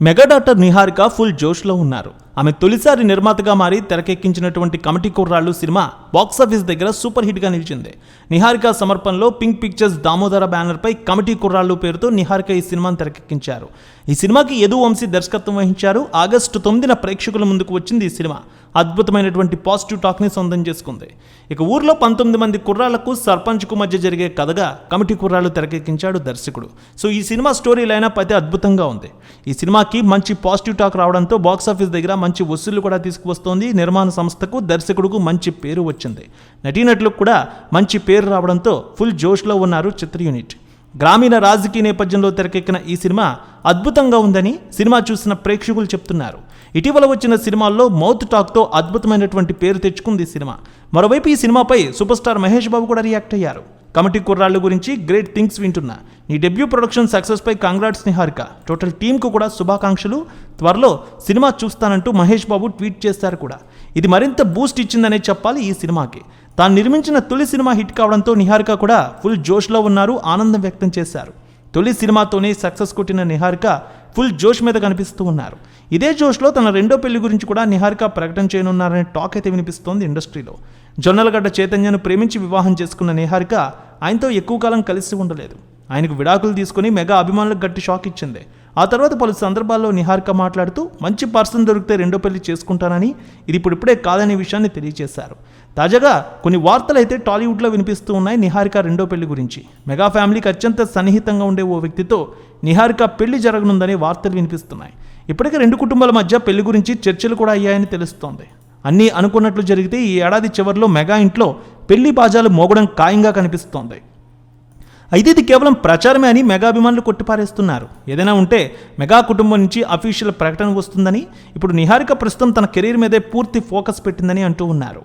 Mega doctor Niharika full జోష్లో ఉన్నారు. ఆమె తొలిసారి నిర్మాతగా మారి తెరకెక్కించినటువంటి కమిటీ కుర్రాళ్ళు సినిమా బాక్సాఫీస్ దగ్గర సూపర్ హిట్గా నిలిచింది. నిహారిక సమర్పణలో పింక్ పిక్చర్స్ దామోదర బ్యానర్పై కమిటీ కుర్రాళ్ళు పేరుతో నిహారిక ఈ సినిమాను తెరకెక్కించారు. ఈ సినిమాకి యదు వంశీ దర్శకత్వం వహించారు. ఆగస్టు తొమ్మిదిన ప్రేక్షకుల ముందుకు వచ్చింది ఈ సినిమా. అద్భుతమైనటువంటి పాజిటివ్ టాక్ని సొంతం చేసుకుంది. ఇక ఊర్లో పంతొమ్మిది మంది కుర్రాళ్ళకు సర్పంచ్కు మధ్య జరిగే కథగా కమిటీ కుర్రాలు తెరకెక్కించాడు దర్శకుడు. సో ఈ సినిమా స్టోరీ లైనప్ అయితే అద్భుతంగా ఉంది. ఈ సినిమాకి మంచి పాజిటివ్ టాక్ రావడంతో బాక్సాఫీస్ దగ్గర మంచి వసూళ్ళు కూడా తీసుకువస్తోంది. నిర్మాణ సంస్థకు దర్శకుడుకు మంచి పేరు వచ్చింది. నటీనటులకు కూడా మంచి పేరు రావడంతో ఫుల్ జోష్లో ఉన్నారు చిత్ర యూనిట్. గ్రామీణ రాజకీయ నేపథ్యంలో తెరకెక్కిన ఈ సినిమా అద్భుతంగా ఉందని సినిమా చూసిన ప్రేక్షకులు చెప్తున్నారు. ఇటీవల వచ్చిన సినిమాల్లో మౌత్ టాక్తో అద్భుతమైనటువంటి పేరు తెచ్చుకుంది ఈ సినిమా. మరోవైపు ఈ సినిమాపై సూపర్ స్టార్ మహేష్ బాబు కూడా రియాక్ట్ అయ్యారు. కమిటీ కుర్రాళ్ళు గురించి గ్రేట్ థింగ్స్ వింటున్నా నీ డెబ్యూ ప్రొడక్షన్ సక్సెస్పై కాంగ్రాట్స్ నిహారిక. టోటల్ టీంకు కూడా శుభాకాంక్షలు. త్వరలో సినిమా చూస్తానంటూ మహేష్ బాబు ట్వీట్ చేశారు కూడా. ఇది మరింత బూస్ట్ ఇచ్చిందనే చెప్పాలి ఈ సినిమాకి. తాను నిర్మించిన తొలి సినిమా హిట్ కావడంతో నిహారిక కూడా ఫుల్ జోష్లో ఉన్నారు ఆనందం వ్యక్తం చేశారు. తొలి సినిమాతోనే సక్సెస్ కొట్టిన నిహారిక ఫుల్ జోష్ మీద కనిపిస్తూ ఉన్నారు. ఇదే జోష్లో తన రెండో పెళ్ళి గురించి కూడా నిహారిక ప్రకటన చేయనున్నారనే టాక్ అయితే వినిపిస్తోంది ఇండస్ట్రీలో. జొన్నలగడ్డ చైతన్యను ప్రేమించి వివాహం చేసుకున్న నిహారిక ఆయనతో ఎక్కువ కాలం కలిసి ఉండలేదు. ఆయనకు విడాకులు తీసుకుని మెగా అభిమానులకు గట్టి షాక్ ఇచ్చింది. ఆ తర్వాత పలు సందర్భాల్లో నిహారిక మాట్లాడుతూ మంచి పర్సన్ దొరికితే రెండో పెళ్ళి చేసుకుంటానని ఇది ఇప్పుడిప్పుడే కాదనే విషయాన్ని తెలియజేశారు. తాజాగా కొన్ని వార్తలు అయితే టాలీవుడ్లో వినిపిస్తూ ఉన్నాయి నిహారిక రెండో పెళ్ళి గురించి. మెగా ఫ్యామిలీకి అత్యంత సన్నిహితంగా ఉండే ఓ వ్యక్తితో నిహారిక పెళ్ళి జరగనుందనే వార్తలు వినిపిస్తున్నాయి. ఇప్పటికే రెండు కుటుంబాల మధ్య పెళ్ళి గురించి చర్చలు కూడా అయ్యాయని తెలుస్తోంది. అన్నీ అనుకున్నట్లు జరిగితే ఈ ఏడాది చివరిలో మెగా ఇంట్లో పెళ్ళి బాజాలు మోగడం ఖాయంగా కనిపిస్తోంది. అయితే ఇది కేవలం ప్రచారమే అని మెగా అభిమానులు కొట్టిపారేస్తున్నారు. ఏదైనా ఉంటే మెగా కుటుంబం నుంచి అఫీషియల్ ప్రకటన వస్తుందని ఇప్పుడు నిహారిక ప్రస్తుతం తన కెరీర్ మీదే పూర్తి ఫోకస్ పెట్టిందని అంటూ ఉన్నారు.